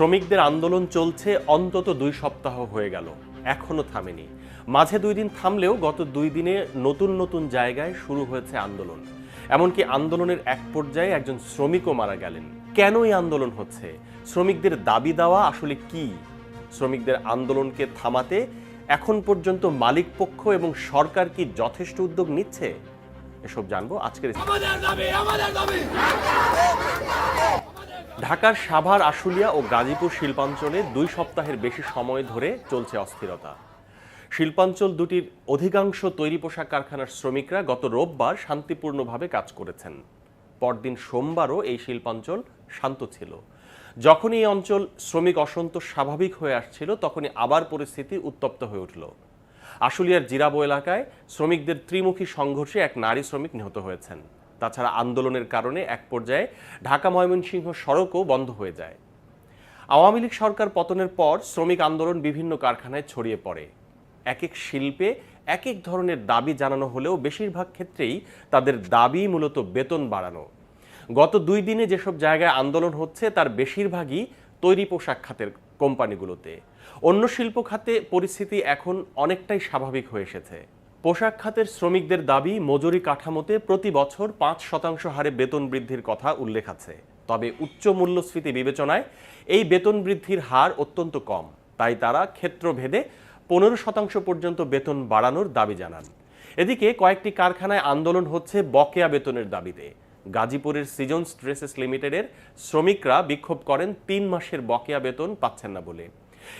শ্রমিকদের আন্দোলন চলছে, অন্তত দুই সপ্তাহ হয়ে গেল। এখনও থামেনি। মাঝে দুই দিন থামলেও গত দুই দিনে নতুন নতুন জায়গায় শুরু হয়েছে আন্দোলন। এমনকি আন্দোলনের এক পর্যায়ে একজন শ্রমিকও মারা গেলেন। কেন এই আন্দোলন হচ্ছে? শ্রমিকদের দাবি দেওয়া আসলে কি? শ্রমিকদের আন্দোলনকে থামাতে এখন পর্যন্ত মালিক পক্ষ এবং সরকার কি যথেষ্ট উদ্যোগ নিচ্ছে? এসব জানব আজকের ঢাকার সাভার, আশুলিয়া ও গাজীপুর শিল্পাঞ্চলে দুই সপ্তাহের বেশি সময় ধরে চলছে অস্থিরতা। শিল্পাঞ্চল দুটির অধিকাংশ তৈরি পোশাক কারখানার শ্রমিকরা গত রোববার শান্তিপূর্ণভাবে কাজ করেছেন। পরদিন সোমবারও এই শিল্পাঞ্চল শান্ত ছিল। যখন এই অঞ্চল শ্রমিক অসন্তোষ স্বাভাবিক হয়ে আসছিল, তখনই আবার পরিস্থিতি উত্তপ্ত হয়ে উঠল। আশুলিয়ার জিরাবো এলাকায় শ্রমিকদের ত্রিমুখী সংঘর্ষে এক নারী শ্রমিক নিহত হয়েছেন। তাছাড়া আন্দোলনের কারণে এক পর্যায়ে ঢাকা ময়মনসিংহ সড়কও বন্ধ হয়ে যায়। আওয়ামী লীগ সরকার পতনের পর শ্রমিক আন্দোলন বিভিন্ন কারখানায় ছড়িয়ে পড়ে। এক এক শিল্পে এক এক ধরনের দাবি জানানো হলেও বেশিরভাগ ক্ষেত্রেই তাদের দাবি মূলত বেতন বাড়ানো। গত দুই দিনে যেসব জায়গায় আন্দোলন হচ্ছে, তার বেশিরভাগই তৈরি পোশাক খাতের কোম্পানিগুলোতে। অন্য শিল্প খাতে পরিস্থিতি এখন অনেকটাই স্বাভাবিক হয়ে এসেছে। পোশাক খাতের শ্রমিকদের দাবি, মজুরি কাঠামোতে প্রতি বছর পাঁচ শতাংশ হারে বেতন বৃদ্ধির কথা উল্লেখ আছে। তবে উচ্চ মূল্যস্ফীতি বিবেচনায় এই বেতন বৃদ্ধির হার অত্যন্ত কম। তাই তারা ক্ষেত্রভেদে পনেরো শতাংশ পর্যন্ত বেতন বাড়ানোর দাবি জানান। এদিকে কয়েকটি কারখানায় আন্দোলন হচ্ছে বকেয়া বেতনের দাবিতে। গাজীপুরের সিজনস ড্রেসেস লিমিটেডের শ্রমিকরা বিক্ষোভ করেন, তিন মাসের বকেয়া বেতন পাচ্ছেন না বলে।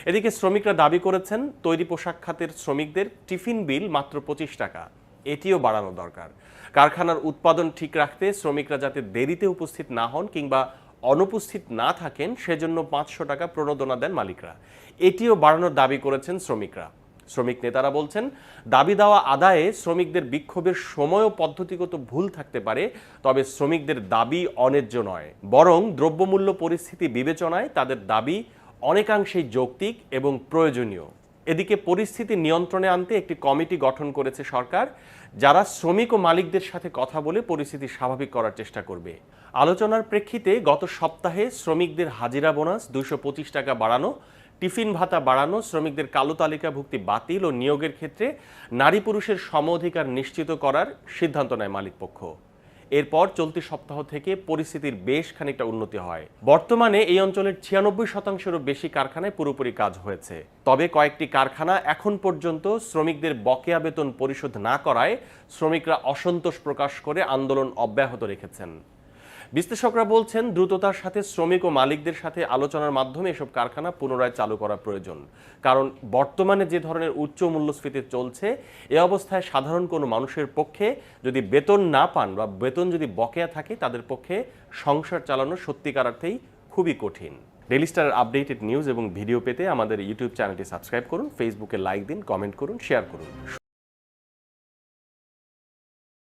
এদিকে শ্রমিকরা দাবি করেছেন, তৈরি পোশাক খাতের শ্রমিকদের টিফিন বিল মাত্র পঁচিশ টাকা। এটিও বাড়ানো দরকার। কারখানার উৎপাদন ঠিক রাখতে শ্রমিকরা যাতে দেরিতে উপস্থিত না হন কিংবা অনুপস্থিত না থাকেন, সেজন্য পাঁচশো টাকা প্রণোদনা দেন মালিকরা। এটিও বাড়ানোর দাবি করেছেন শ্রমিকরা। শ্রমিক নেতারা বলছেন, দাবি দেওয়া আদায়ে শ্রমিকদের বিক্ষোভের সময় ও পদ্ধতিগত ভুল থাকতে পারে, তবে শ্রমিকদের দাবি অন্যায্য নয়। বরং দ্রব্যমূল্য পরিস্থিতি বিবেচনায় তাদের দাবি অনেকাংশেই যৌক্তিক এবং প্রয়োজনীয়। এদিকে পরিস্থিতি নিয়ন্ত্রণে আনতে একটি কমিটি গঠন করেছে সরকার, যারা শ্রমিক ও মালিকদের সাথে কথা বলে পরিস্থিতি স্বাভাবিক করার চেষ্টা করবে। আলোচনার প্রেক্ষিতে গত সপ্তাহে শ্রমিকদের হাজিরা বোনাস দুশো টাকা বাড়ানো, টিফিন ভাতা বাড়ানো, শ্রমিকদের কালো তালিকাভুক্তি বাতিল ও নিয়োগের ক্ষেত্রে নারী পুরুষের সম অধিকার নিশ্চিত করার সিদ্ধান্ত নেয় মালিকপক্ষ। এরপর চলতি সপ্তাহ থেকে পরিস্থিতির বেশ খানিকটা উন্নতি হয়। বর্তমানে এই অঞ্চলের ছিয়ানব্বই শতাংশেরও বেশি কারখানায় পুরোপুরি কাজ হয়েছে। তবে কয়েকটি কারখানা এখন পর্যন্ত শ্রমিকদের বকেয়া বেতন পরিশোধ না করায় শ্রমিকরা অসন্তোষ প্রকাশ করে আন্দোলন অব্যাহত রেখেছেন। বিশ্লেষকরা বলছেন, দ্রুততার সাথে শ্রমিক ও মালিকদের সাথে আলোচনার মাধ্যমে এসব কারখানা পুনরায় চালু করা প্রয়োজন। কারণ বর্তমানে যে ধরনের উচ্চ মূল্যস্ফীতি চলছে, এ অবস্থায় সাধারণ কোনো মানুষের পক্ষে যদি বেতন না পান বা বেতন যদি বকেয়া থাকে, তাদের পক্ষে সংসার চালানো সত্যিকার অর্থেই খুবই কঠিন। ডেলি স্টারের আপডেটেড নিউজ এবং ভিডিও পেতে আমাদের ইউটিউব চ্যানেলটি সাবস্ক্রাইব করুন, ফেসবুকে লাইক দিন, কমেন্ট করুন, শেয়ার করুন।